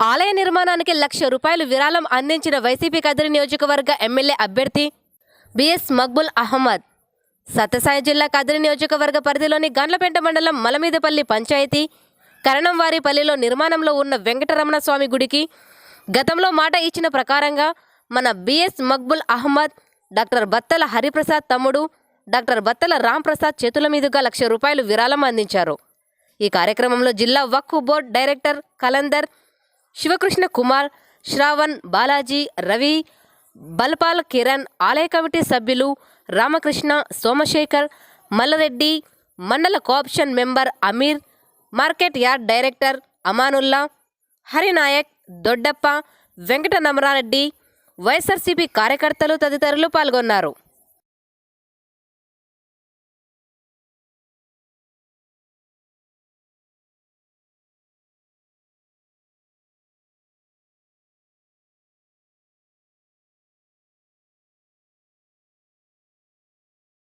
ఆలయ నిర్మాణానికి లక్ష రూపాయలు విరాళం అందించిన వైసీపీ కదిరి నియోజకవర్గ ఎమ్మెల్యే అభ్యర్థి బిఎస్ మక్బుల్ అహ్మద్. సత్యసాయి జిల్లా కదిరి నియోజకవర్గ పరిధిలోని గండ్లపేట మండలం మలమీదపల్లి పంచాయతీ కరణంవారిపల్లిలో నిర్మాణంలో ఉన్న వెంకటరమణ స్వామి గుడికి గతంలో మాట ఇచ్చిన ప్రకారంగా మన బిఎస్ మక్బుల్ అహ్మద్ డాక్టర్ బత్తల హరిప్రసాద్ తమ్ముడు డాక్టర్ బత్తల రాంప్రసాద్ చేతుల మీదుగా లక్ష రూపాయలు విరాళం అందించారు. ఈ కార్యక్రమంలో జిల్లా వక్ఫ్ బోర్డ్ డైరెక్టర్ కలందర్ శివకృష్ణ కుమార్ శ్రావణ్ బాలాజీ రవి బల్పాల్ కిరణ్ ఆలయ కమిటీ సభ్యులు రామకృష్ణ సోమశేఖర్ మల్లరెడ్డి మండల cooption member Ameer market yard director Amanulla Harinayak Doddappa Venkata Namarareddy YSRCP కార్యకర్తలు తదితరులు పాల్గొన్నారు.